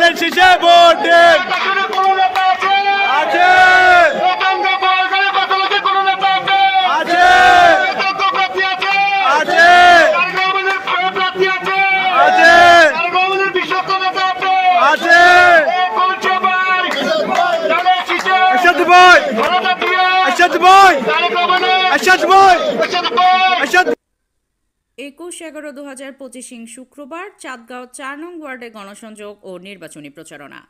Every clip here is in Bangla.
ধানের শীষে ভোট দিন। আছে? আছে। একান্ত বয়সে কত লোকে কোনো নেতা আছে? একুশ এগারো দু হাজার পঁচিশিং শুক্রবার চাঁদগাঁও চার নং ওয়ার্ডে গণসংযোগ ও নির্বাচনী প্রচারণা।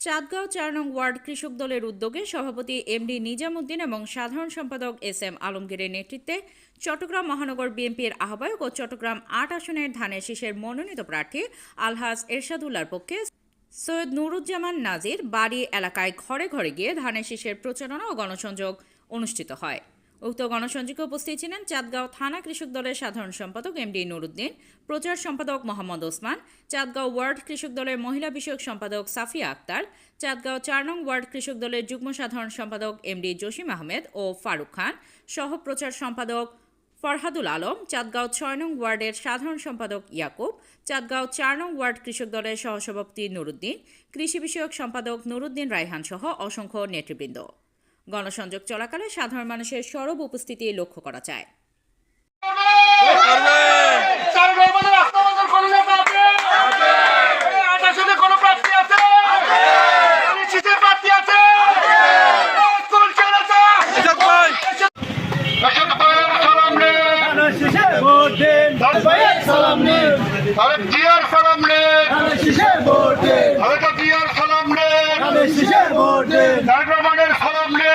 চাঁদগাঁও চার নং ওয়ার্ড কৃষক দলের উদ্যোগে সভাপতি এমডি নিজামুদ্দিন এবং সাধারণ সম্পাদক এস এম আলমগীরের নেতৃত্বে চট্টগ্রাম মহানগর বিএনপির আহ্বায়ক ও চট্টগ্রাম আট আসনের ধানের শীষের মনোনীত প্রার্থী আলহাজ এরশাদুল্লার পক্ষে সৈয়দ নুরুজ্জামান নাজির বাড়ি এলাকায় ঘরে ঘরে গিয়ে ধানের শীষের প্রচারণা ও গণসংযোগ অনুষ্ঠিত হয়। উক্ত গণসংযোগে উপস্থিত ছিলেন চাঁদগাঁও থানা কৃষক দলের সাধারণ সম্পাদক এমডি নুরুদ্দিন, প্রচার সম্পাদক মোহাম্মদ ওসমান, চাঁদগাঁও ওয়ার্ড কৃষক দলের মহিলা বিষয়ক সম্পাদক সাফিয়া আক্তার, চাঁদগাঁও চার নং ওয়ার্ড কৃষক দলের যুগ্ম সাধারণ সম্পাদক এমডি জসিম আহমেদ ও ফারুক খান, সহ প্রচার সম্পাদক ফরহাদুল আলম, চাঁদগাঁও ছয় নং ওয়ার্ডের সাধারণ সম্পাদক ইয়াকুব, চাঁদগাঁও চার নং ওয়ার্ড কৃষক দলের সহসভাপতি নুরুদ্দিন, কৃষি বিষয়ক সম্পাদক নুরুদ্দিন রায়হান সহ অসংখ্য নেতৃবৃন্দ। গণসংযোগ চলাকালে সাধারণ মানুষের সরব উপস্থিতি লক্ষ্য করা যায়। কারগমের রাস্তাবাজার কোনো নেতা আছে আট আসনে কোনো প্রার্থী আছে ধানের শীষের প্রার্থী আছে কোন নেতা আশাদ ভাই আসাদ ভাইয়ের সালাম নে ধানের শীষে ভোট দিন ভাইয়ের সালাম নে আরেক জিয়ার সালাম নে ধানের শীষে ভোট দিন আরেক জিয়ার সালাম নে ধানের শীষে ভোট দিন কারগমের সালাম নে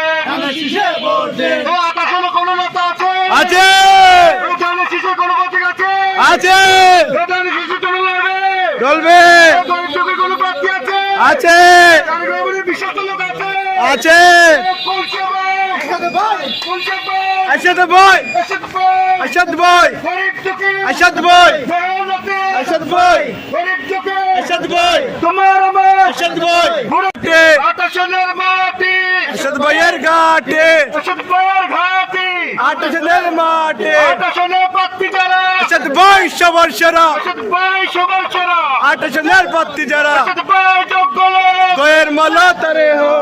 কোনো নেতা আছে? আছে। ও ধানের কোনো প্রতীক আছে আছে। ও ধানের শীষের জন্য লড়বে। চলবে ধানের কোনো প্রার্থী আছে? আছে। বিশ্বস্ত লোক আছে? আছে। ভাই। আশাদ ভাই। আসাদ ভাই। আশাদ ভাই। আশাদ ভাই। আশাদ ভাই। আশাদ ভাই। তোমার আমার আশাদ ভাই। ঘুরতে আকাশের মাটি আশাদ ভাইয়ের ঘাটে। আসাদ ভাইয়ের ঘাটি। মাঠে। আকাশনে পাত্তি যারা। আশাদ ভাই সবার সেরা আসাদ সবার সেরা আটাশের পাত্তি যারা। আসাদ যোগ্য লোক। মালা তারে হো।